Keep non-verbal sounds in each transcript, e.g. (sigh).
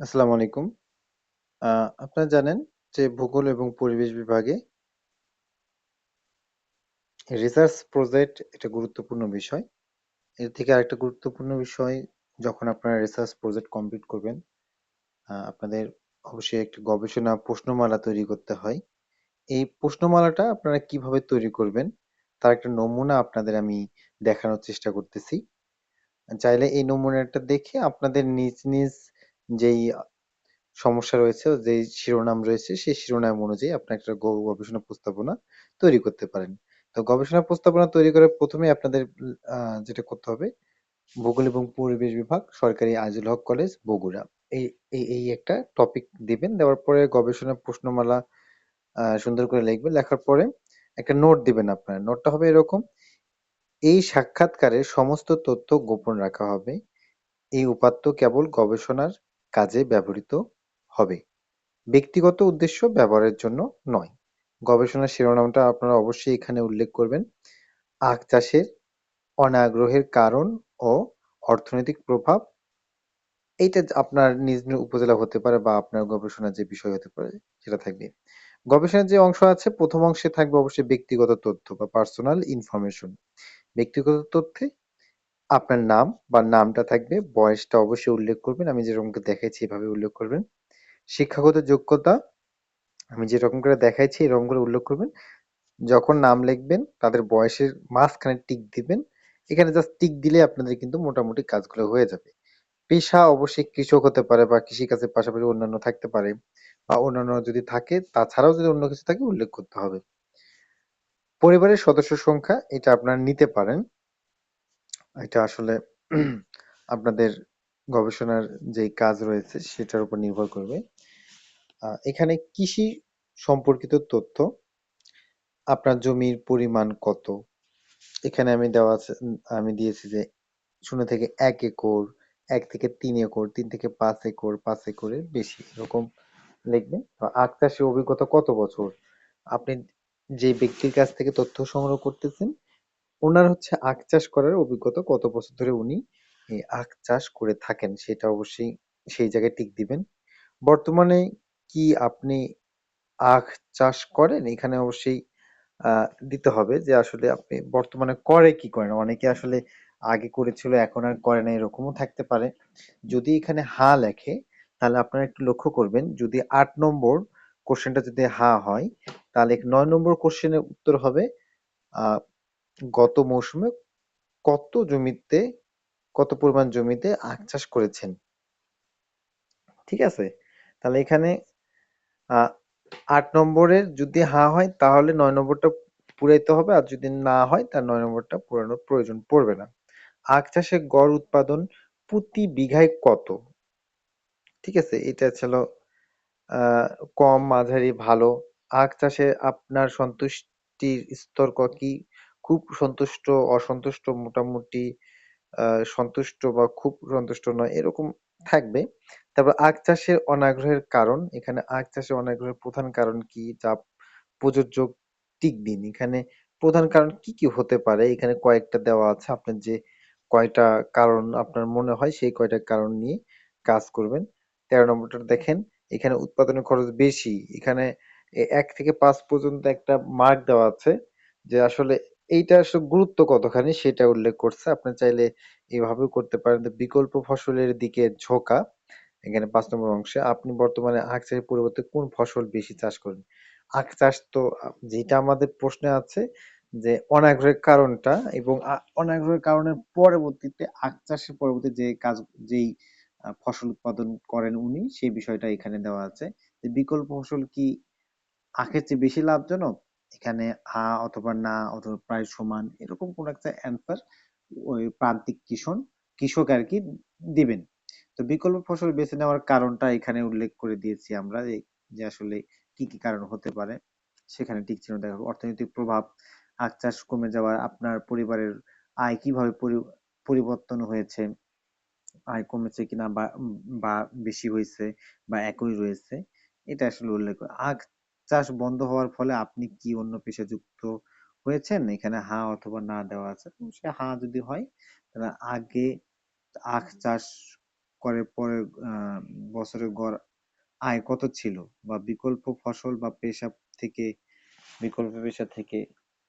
আসসালামু আলাইকুম। আহ, আপনারা জানেন যে ভূগোল এবং পরিবেশ বিভাগে রিসার্চ প্রজেক্ট একটা গুরুত্বপূর্ণ বিষয়। এর থেকে আরেকটা গুরুত্বপূর্ণ বিষয় যখন আপনারা রিসার্চ প্রজেক্ট কমপ্লিট করবেন আপনাদের অবশ্যই একটা গবেষণা প্রশ্নমালা তৈরি করতে হয়। এই প্রশ্নমালাটা আপনারা কীভাবে তৈরি করবেন তার একটা নমুনা আপনাদের আমি দেখানোর চেষ্টা করতেছি। চাইলে এই নমুনাটা দেখে আপনাদের নিজ নিজ যেই সমস্যা রয়েছে যে শিরোনাম রয়েছে, সেই শিরোনাম অনুযায়ী আপনি একটা গবেষণা প্রস্তাবনা তৈরি করতে পারেন। তো গবেষণা প্রস্তাবনা তৈরি করে প্রথমে আপনাদের যেটা করতে হবে, ভূগোল এবং পরিবেশ বিভাগ, সরকারি আজিল হক কলেজ, বগুড়া। এই এই একটা টপিক দিবেন, দেওয়ার পরে গবেষণা প্রশ্নমালা সুন্দর করে লিখবেন, লেখার পরে একটা নোট দিবেন আপনার। নোটটা হবে এরকম, এই সাক্ষাৎকারে সমস্ত তথ্য গোপন রাখা হবে। এই উপাত্ত কেবল গবেষণার কাজে ব্যবহৃত হবে। ব্যক্তিগত উদ্দেশ্য ব্যবহারের জন্য নয়। গবেষণার শিরোনামটা আপনারা অবশ্যই এখানে উল্লেখ করবেন। আখ চাষের অনাগ্রহের কারণ ও অর্থনৈতিক প্রভাব, এইটা আপনার নিজ নিজ উপজেলা হতে পারে বা আপনার গবেষণার যে বিষয় হতে পারে সেটা থাকবে। গবেষণার যে অংশ আছে, প্রথম অংশে থাকবে অবশ্যই ব্যক্তিগত তথ্য বা পার্সোনাল ইনফরমেশন ব্যক্তিগত তথ্যে আপনার নাম বা নামটা থাকবে, বয়সটা অবশ্যই উল্লেখ করবেন। আমি যেরকম দেখাইছি, এভাবে উল্লেখ করবেন। শিক্ষাগত যোগ্যতা, আমি যেরকম করে দেখাইছি, এরকম করে উল্লেখ করবেন। যখন নাম লিখবেন, তাদের বয়সের মাঝখানে টিক দিবেন। এখানে জাস্ট টিক দিলে আপনাদের কিন্তু মোটামুটি কাজগুলো হয়ে যাবে। পেশা অবশ্যই কৃষক হতে পারে বা কৃষিকাজের পাশাপাশি অন্যান্য থাকতে পারে বা অন্যান্য যদি থাকে, তাছাড়াও যদি অন্য কিছু থাকে, উল্লেখ করতে হবে। পরিবারের সদস্য সংখ্যা, এটা আপনারা নিতে পারেন। এটা আসলে (clears throat) আপনাদের গবেষণার যে কাজ রয়েছে সেটার উপর নির্ভর করবে। এখানে কৃষি সম্পর্কিত তথ্য, আপনার জমির পরিমাণ কত? এখানে আমি দেওয়া আছে, আমি দিয়েছি যে শূন্য থেকে এক একর, এক থেকে তিন একর, তিন থেকে পাঁচ একর, পাঁচ একরের বেশি এরকম লিখবেন আখ চাষের অভিজ্ঞতা কত বছর? আপনি যে ব্যক্তির কাছ থেকে তথ্য সংগ্রহ করতেছেন ওনার হচ্ছে আখ চাষ করার অভিজ্ঞতা কত বছর ধরে উনি এই আখ চাষ করে থাকেন সেটা অবশ্যই সেই জায়গায় টিক দিবেন। বর্তমানে কি আপনি আখ চাষ করেন? এখানে অবশ্যই আহ দিতে হবে যে আসলে আপনি বর্তমানে করে কি করেন? অনেকে আসলে আগে করেছিল, এখন আর করে না, এরকমও থাকতে পারে। যদি এখানে হা লেখে, তাহলে আপনারা একটু লক্ষ্য করবেন, যদি আট নম্বর কোশ্চেনটা যদি হা হয়, তাহলে নয় নম্বর কোশ্চেনের উত্তর হবে আহ গত মৌসুমে কত জমিতে, কত পরিমাণ জমিতে আখ চাষ করেছেন? ঠিক আছে? তাহলে এখানে আট নম্বরের যদি হা হয়, তাহলে নয় নম্বরটা পুরাইতে হবে, আর যদি না হয়, তার নয় নম্বরটা পুরানোর প্রয়োজন পড়বে না। আখ চাষে গড় উৎপাদন প্রতি বিঘায় কত? ঠিক আছে? এটা ছিল কম, মাঝারি, ভালো। আখ চাষে আপনার সন্তুষ্টির স্তর কি? খুব সন্তুষ্ট, অসন্তুষ্ট মোটামুটি সন্তুষ্ট বা খুব সন্তুষ্ট নয়, এরকম থাকবে। তারপর আখ চাষের অনাগ্রহের কারণ, এখানে আখ চাষের অনাগ্রহের প্রধান কারণ কি? যা প্রযোজ্য দিন। এখানে প্রধান কারণ কি কি হতে পারে? এখানে কয়েকটা দেওয়া আছে, আপনার যে কয়টা কারণ আপনার মনে হয়, সেই কয়টা কারণ নিয়ে কাজ করবেন। তেরো নম্বরটা দেখেন, এখানে উৎপাদনের খরচ বেশি। এখানে এক থেকে পাঁচ পর্যন্ত একটা মার্ক দেওয়া আছে, যে আসলে এইটা আসলে গুরুত্ব কতখানি সেটা উল্লেখ করছে। আপনি চাইলে এভাবেও করতে পারেন। যে বিকল্প ফসলের দিকে ঝোঁকা এখানে পাঁচ নম্বর অংশে। আপনি বর্তমানে আখ চাষের পরিবর্তে কোন ফসল বেশি চাষ করেন? আখ চাষ তো যেটা আমাদের প্রশ্নে আছে যে অনাগ্রহের কারণটা এবং অনাগ্রহের কারণের পরবর্তীতে আখ চাষের পরবর্তী যে কাজ, যেই ফসল উৎপাদন করেন উনি, সেই বিষয়টা এখানে দেওয়া আছে। যে বিকল্প ফসল কি আখের চেয়ে বেশি লাভজনক? এখানে হা অথবা না অথবা প্রায় সমান এরকম কোন একটা অ্যান্সার ওই প্রান্তিক কৃষক কৃষক আর কি দিবেন তো বিকল্প ফসল বেছে নেওয়ার কারণটা এখানে উল্লেখ করে দিয়েছি আমরা যে আসলে কি কি কারণ হতে পারে, সেখানে টিক চিহ্ন দেখা। অর্থনৈতিক প্রভাব, আখ চাষ কমে যাওয়া, আপনার পরিবারের আয় কীভাবে পরিবর্তন হয়েছে, আয় কমেছে কিনা বা বেশি হয়েছে বা একই রয়েছে, এটা আসলে উল্লেখ আখ চাষ বন্ধ হওয়ার ফলে আপনি কি অন্য পেশায় যুক্ত হয়েছেন? এখানে হা অথবা না দেওয়া আছে। তো সে হা যদি হয় তাহলে আগে আখ চাষ করার পরে আহ, বছরের গড় আয় কত ছিল? বা বিকল্প ফসল বা পেশা থেকে বিকল্প পেশা থেকে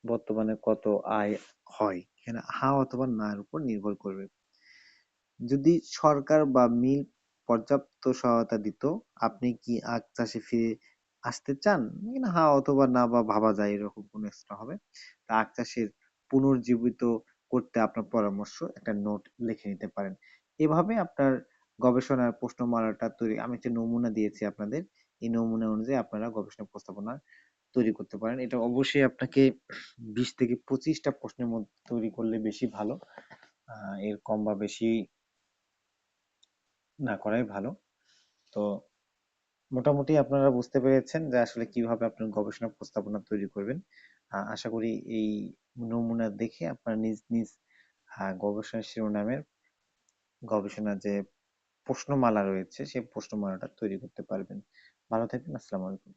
বর্তমানে কত আয় হয়? এখানে হা অথবা না এর উপর নির্ভর করবে। যদি সরকার বা মিল পর্যাপ্ত সহায়তা দিত আপনি কি আখ চাষে ফিরে আসতে চান? এখানে হা অথবা না বা ভাবা যায় এরকম কোনো একটা হবে? তা আখ চাষের পুনর্জীবিত করতে আপনার পরামর্শ একটা নোট লিখে নিতে পারেন। এভাবে আপনার গবেষণার প্রশ্নমালাটা তৈরি, আমি একটা নমুনা দিয়েছি আপনাদের। এই নমুনা অনুযায়ী আপনারা গবেষণা প্রস্তাবনা তৈরি করতে পারেন। এটা অবশ্যই আপনাকে বিশ থেকে পঁচিশটা প্রশ্নের মধ্যে তৈরি করলে বেশি ভালো। এর কম বা বেশি না করাই ভালো। তো মোটামুটি আপনারা বুঝতে পেরেছেন যে আসলে কীভাবে আপনার গবেষণা প্রস্তাবনা তৈরি করবেন। আশা করি এই নমুনা দেখে আপনারা নিজ নিজ গবেষণা শিরোনামের গবেষণা যে প্রশ্নমালা রয়েছে সেই প্রশ্নমালাটা তৈরি করতে পারবেন। ভালো থাকবেন, আসসালামু আলাইকুম।